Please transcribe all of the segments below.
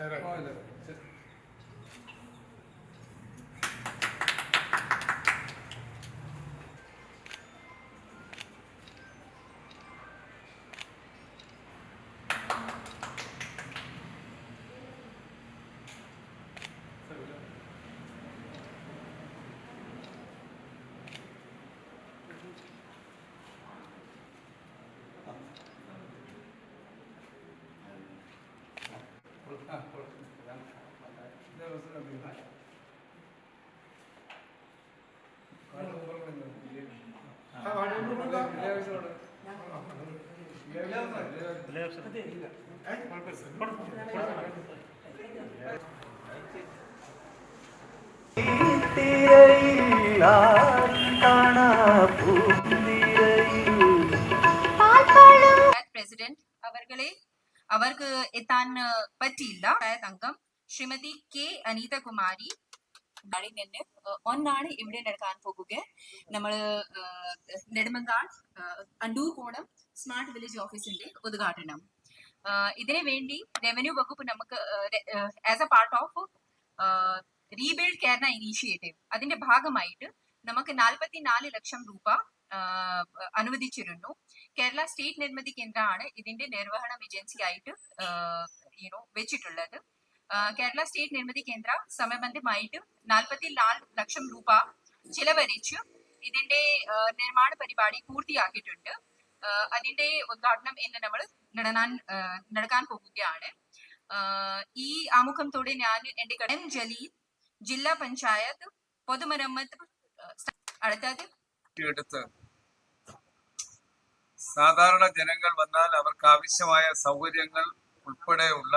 Evet. Aynen. തിരയിൽ കാണാ അവർക്ക് എത്താൻ പറ്റിയില്ല. അതായത് അംഗം ശ്രീമതി കെ അനീത കുമാരി നാടിൽ നിന്ന് ഏഹ്, ഒന്നാണ് ഇവിടെ നടക്കാൻ പോകുക. നമ്മൾ നെടുമങ്കാൾ ഏഹ്, അണ്ടൂർ കോടം സ്മാർട്ട് വില്ലേജ് ഓഫീസിന്റെ ഉദ്ഘാടനം. ഇതിനു വേണ്ടി റവന്യൂ വകുപ്പ് നമുക്ക് as a part of rebuild Kerala initiative അതിന്റെ ഭാഗമായിട്ട് നമുക്ക് നാൽപ്പത്തിനാല് ലക്ഷം രൂപ അനുവദിച്ചിരുന്നു. കേരള സ്റ്റേറ്റ് നിർമ്മിതി കേന്ദ്രമാണ് ഇതിന്റെ നിർവഹണം ഏജൻസി ആയിട്ട് യുനോ വെച്ചിട്ടുള്ളത്. കേരള സ്റ്റേറ്റ് നിർമ്മിതി കേന്ദ്ര സമയബന്ധമായിട്ട് നാൽപ്പത്തി നാല് ലക്ഷം രൂപ ചിലവരിച്ചു ഇതിന്റെ നിർമ്മാണ പരിപാടി പൂർത്തിയാക്കിയിട്ടുണ്ട്. അതിന്റെ ഉദ്ഘാടനം ഇന്ന് നമ്മൾ നടനാൻ നടക്കാൻ പോകുകയാണ്. ഈ ആമുഖത്തോടെ ഞാൻ എന്റെ കടൻ ജലീൽ ജില്ലാ പഞ്ചായത്ത് പൊതുമരമ്മത്ത് അടുത്തത്? എടുത്ത് സാധാരണ ജനങ്ങൾ വന്നാൽ അവർക്ക് ആവശ്യമായ സൗകര്യങ്ങൾ ഉൾപ്പെടെയുള്ള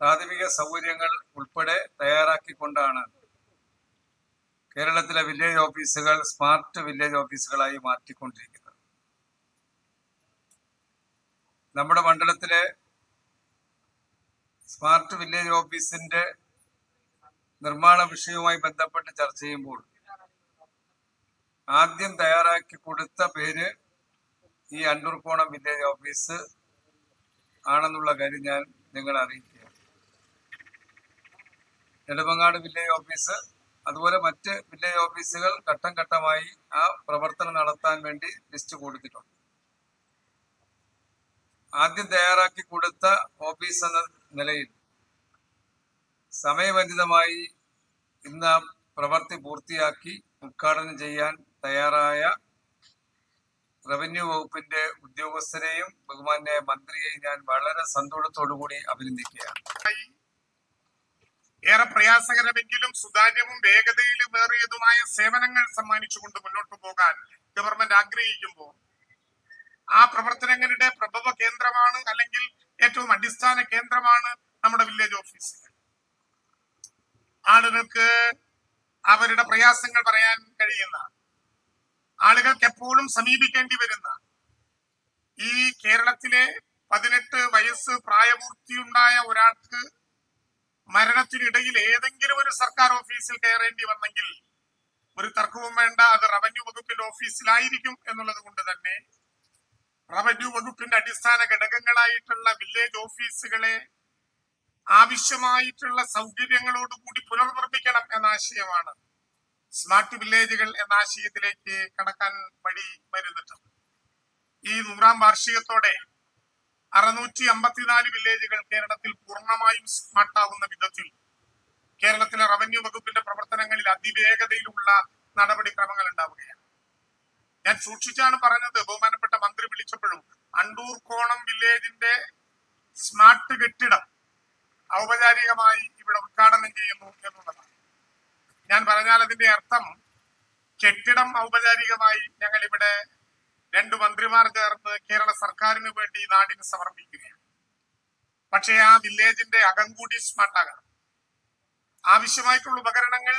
പ്രാഥമിക സൗകര്യങ്ങൾ ഉൾപ്പെടെ തയ്യാറാക്കിക്കൊണ്ടാണ്. കേരളത്തിലെ വില്ലേജ് ഓഫീസുകൾ സ്മാർട്ട് വില്ലേജ് ഓഫീസുകളായി മാറ്റിക്കൊണ്ടിരിക്കുന്നത്. നമ്മുടെ മണ്ഡലത്തിലെ സ്മാർട്ട് വില്ലേജ് ഓഫീസിന്റെ നിർമ്മാണ വിഷയവുമായി ബന്ധപ്പെട്ട് ചർച്ച ചെയ്യുമ്പോൾ ആദ്യം തയ്യാറാക്കി കൊടുത്ത പേര് ഈ അണ്ടൂർക്കോണം വില്ലേജ് ഓഫീസ് ആണെന്നുള്ള കാര്യം ഞാൻ നിങ്ങളെ അറിയിക്കുക നെടുമങ്ങാട് വില്ലേജ് ഓഫീസ് അതുപോലെ മറ്റ് വില്ലേജ് ഓഫീസുകൾ ഘട്ടം ഘട്ടമായി ആ പ്രവർത്തനം നടത്താൻ വേണ്ടി ലിസ്റ്റ് കൊടുത്തിട്ടുണ്ട്. ആദ്യം തയ്യാറാക്കി കൊടുത്ത ഓഫീസ് എന്ന നിലയിൽ സമയബന്ധിതമായി ഇന്ന് പ്രവൃത്തി പൂർത്തിയാക്കി ഉദ്ഘാടനം ചെയ്യാൻ തയ്യാറായ റവന്യൂ വകുപ്പിന്റെ ഉദ്യോഗസ്ഥരെയും ബഹുമാന്റെ മന്ത്രിയെയും ഞാൻ വളരെ സന്തോഷത്തോടു കൂടി അഭിനന്ദിക്കുകയാണ്. ഏറെ പ്രയാസകരമെങ്കിലും സുതാര്യവും വേഗതയിലും ഏറിയതുമായ സേവനങ്ങൾ സമ്മാനിച്ചുകൊണ്ട് മുന്നോട്ട് പോകാൻ ഗവൺമെന്റ് ആഗ്രഹിക്കുമ്പോൾ ആ പ്രവർത്തനങ്ങളുടെ പ്രഭവ കേന്ദ്രമാണ് അല്ലെങ്കിൽ ഏറ്റവും അടിസ്ഥാന കേന്ദ്രമാണ് നമ്മുടെ വില്ലേജ് ഓഫീസ് ആളുകൾക്ക് അവരുടെ പ്രയാസങ്ങൾ പറയാൻ കഴിയുന്ന ആളുകൾക്ക് എപ്പോഴും സമീപിക്കേണ്ടി വരുന്ന ഈ കേരളത്തിലെ പതിനെട്ട് വയസ്സ് പ്രായപൂർത്തിയുണ്ടായ ഒരാൾക്ക് മരണത്തിനിടയിൽ ഏതെങ്കിലും ഒരു സർക്കാർ ഓഫീസിൽ കയറേണ്ടി വന്നെങ്കിൽ ഒരു തർക്കവും വേണ്ട അത് റവന്യൂ വകുപ്പിന്റെ ഓഫീസിലായിരിക്കും എന്നുള്ളത് കൊണ്ട് തന്നെ റവന്യൂ വകുപ്പിന്റെ അടിസ്ഥാന ഘടകങ്ങളായിട്ടുള്ള വില്ലേജ് ഓഫീസുകളെ ആവശ്യമായിട്ടുള്ള സൗകര്യങ്ങളോടുകൂടി പുനർനിർമ്മിക്കണം എന്ന ആശയമാണ് സ്മാർട്ട് വില്ലേജുകൾ എന്ന ആശയത്തിലേക്ക് കടക്കാൻ വഴി വരുന്നിട്ടുണ്ട് ഈ നൂറാം വാർഷികത്തോടെ അറുന്നൂറ്റി അമ്പത്തിനാല് വില്ലേജുകൾ കേരളത്തിൽ പൂർണമായും സ്മാർട്ടാവുന്ന വിധത്തിൽ കേരളത്തിലെ റവന്യൂ വകുപ്പിന്റെ പ്രവർത്തനങ്ങളിൽ അതിവേഗതയിലുള്ള നടപടിക്രമങ്ങൾ ഉണ്ടാവുകയാണ്. ഞാൻ സൂക്ഷിച്ചാണ് പറഞ്ഞത് ബഹുമാനപ്പെട്ട മന്ത്രി വിളിച്ചപ്പോഴും അണ്ടൂർ കോണം വില്ലേജിന്റെ സ്മാർട്ട് കെട്ടിടം ഔപചാരികമായി ഇവിടെ ഉദ്ഘാടനം ചെയ്യുന്നു എന്നുള്ളതാണ്. ഞാൻ പറഞ്ഞാൽ അതിന്റെ അർത്ഥം കെട്ടിടം ഔപചാരികമായി ഞങ്ങൾ ഇവിടെ രണ്ടു മന്ത്രിമാർ ചേർന്ന് കേരള സർക്കാരിന് വേണ്ടി നാടിന് സമർപ്പിക്കുകയാണ്. പക്ഷേ ആ വില്ലേജിന്റെ അകം കൂടി സ്മാർട്ടാകണം ആവശ്യമായിട്ടുള്ള ഉപകരണങ്ങൾ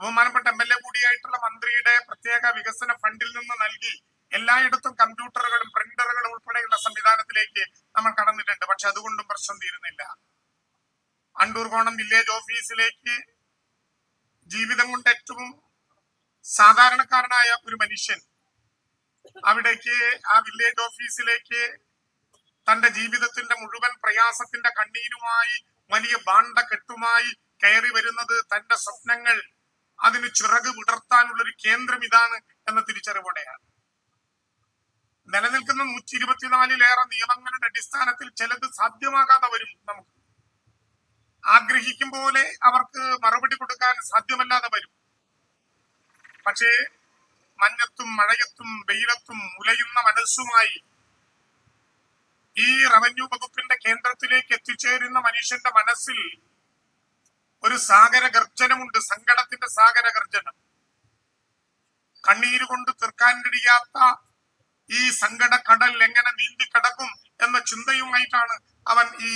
ബഹുമാനപ്പെട്ട എം എൽ എ കൂടിയായിട്ടുള്ള മന്ത്രിയുടെ പ്രത്യേക വികസന ഫണ്ടിൽ നിന്ന് നൽകി എല്ലായിടത്തും കമ്പ്യൂട്ടറുകളും പ്രിന്ററുകളും ഉൾപ്പെടെയുള്ള സംവിധാനത്തിലേക്ക് നമ്മൾ കടന്നിട്ടുണ്ട്. പക്ഷെ അതുകൊണ്ടും പ്രശ്നം തീരുന്നില്ല. അണ്ടൂർകോണം വില്ലേജ് ഓഫീസിലേക്ക് ജീവിതം കൊണ്ട് ഏറ്റവും സാധാരണക്കാരനായ ഒരു മനുഷ്യൻ അവിടേക്ക് ആ വില്ലേജ് ഓഫീസിലേക്ക് തന്റെ ജീവിതത്തിന്റെ മുഴുവൻ പ്രയാസത്തിന്റെ കണ്ണീരുമായി വലിയ ബാണ്ട കെട്ടുമായി കയറി വരുന്നത് തന്റെ സ്വപ്നങ്ങൾ അതിന് ചിറക് വിടർത്താനുള്ള ഒരു കേന്ദ്രം ഇതാണ് എന്ന തിരിച്ചറിവോടെയാണ്. നിലനിൽക്കുന്ന നൂറ്റി ഇരുപത്തിനാലിലേറെ നിയമങ്ങളുടെ അടിസ്ഥാനത്തിൽ ചിലത് സാധ്യമാകാതെ വരും നമുക്ക് ആഗ്രഹിക്കും പോലെ അവർക്ക് മറുപടി കൊടുക്കാൻ സാധ്യമല്ലാതെ വരും. പക്ഷേ മഞ്ഞത്തും മഴയത്തും വെയിലത്തും ഉലയുന്ന മനസ്സുമായി ഈ റവന്യൂ വകുപ്പിന്റെ കേന്ദ്രത്തിലേക്ക് എത്തിച്ചേരുന്ന മനുഷ്യന്റെ മനസ്സിൽ ഒരു സാഗര ഗർജനമുണ്ട് സങ്കടത്തിന്റെ സാഗര ഗർജനം കണ്ണീര് കൊണ്ട് തീർക്കാൻ കഴിയാത്ത ഈ സങ്കട കടൽ എങ്ങനെ നീന്തി കടക്കും എന്ന ചിന്തയുമായിട്ടാണ് അവൻ ഈ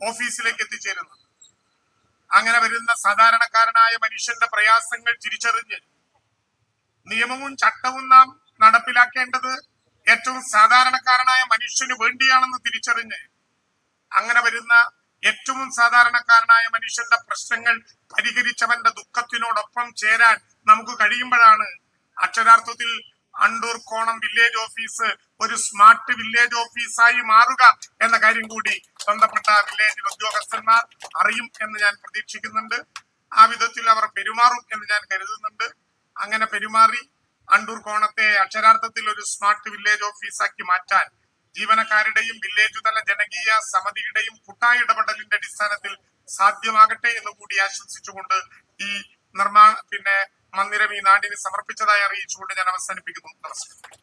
ഓഫീസിലേക്ക് എത്തിച്ചേരുന്നത്. അങ്ങനെ വരുന്ന സാധാരണക്കാരനായ മനുഷ്യന്റെ പ്രയാസങ്ങൾ തിരിച്ചറിഞ്ഞ് നിയമവും ചട്ടവും നാം നടപ്പിലാക്കേണ്ടത് ഏറ്റവും സാധാരണക്കാരനായ മനുഷ്യന് വേണ്ടിയാണെന്ന് തിരിച്ചറിഞ്ഞ് അങ്ങനെ വരുന്ന ഏറ്റവും സാധാരണക്കാരനായ മനുഷ്യന്റെ പ്രശ്നങ്ങൾ പരിഹരിച്ചവന്റെ ദുഃഖത്തിനോടൊപ്പം ചേരാൻ നമുക്ക് കഴിയുമ്പോഴാണ് അക്ഷരാർത്ഥത്തിൽ അണ്ടൂർ കോണം വില്ലേജ് ഓഫീസ് ഒരു സ്മാർട്ട് വില്ലേജ് ഓഫീസായി മാറുക എന്ന കാര്യം കൂടി ബന്ധപ്പെട്ട വില്ലേജിൽ ഉദ്യോഗസ്ഥന്മാർ അറിയും എന്ന് ഞാൻ പ്രതീക്ഷിക്കുന്നുണ്ട്. ആ വിധത്തിൽ അവർ പെരുമാറും എന്ന് ഞാൻ കരുതുന്നുണ്ട്. അങ്ങനെ പെരുമാറി അണ്ടൂർ കോണത്തെ അക്ഷരാർത്ഥത്തിൽ ഒരു സ്മാർട്ട് വില്ലേജ് ഓഫീസാക്കി മാറ്റാൻ ജീവനക്കാരുടെയും വില്ലേജ് തല ജനകീയ സമിതിയുടെയും കൂട്ടായ ഇടപെടലിന്റെ അടിസ്ഥാനത്തിൽ സാധ്യമാകട്ടെ എന്ന് കൂടി ആശംസിച്ചുകൊണ്ട് ഈ നിർമ്മാണ പിന്നെ മന്ദിരം ഈ നാടിന് സമർപ്പിച്ചതായി അറിയിച്ചുകൊണ്ട് ഞാൻ അവസാനിപ്പിക്കുന്നു. നമസ്കാരം.